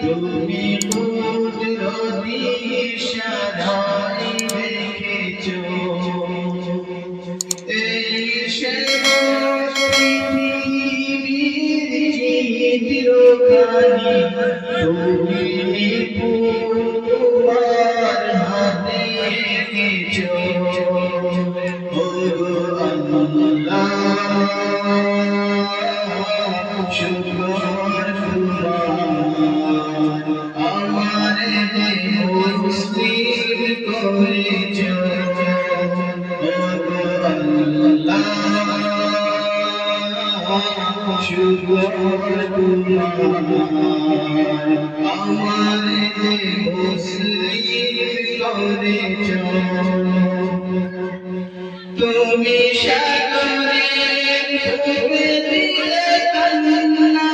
তুমি কুদরতি সাধারি দেখেছ। এই পৃথিবীর তুমি পুর আমারে মুসলিম করে তুমি সাগরে ফুলে দিলে কান্না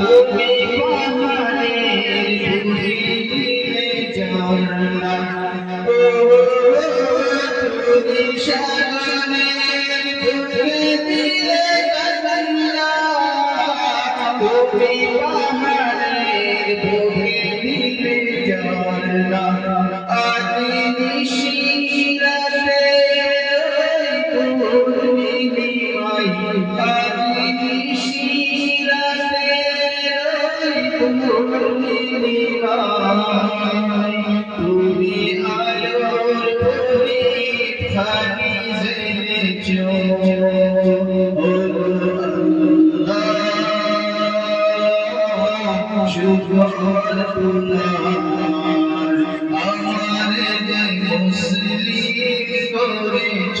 তুমি পাহাড়ে ফুলে দিলে ঝর্ণা ও তুমি সাগরে তুমি আলোর পুরি থাকি জেনেছো শুভ আমার মুসলিম করেছ।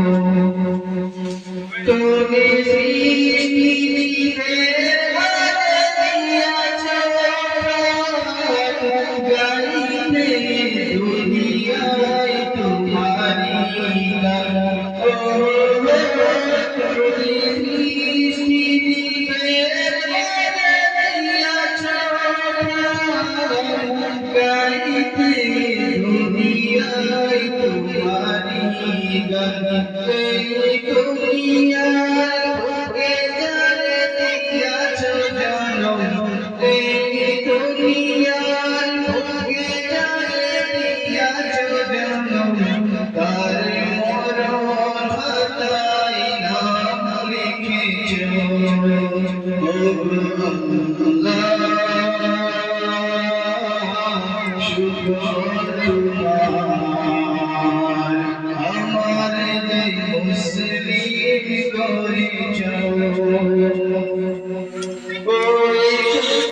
Hamare Jai Musli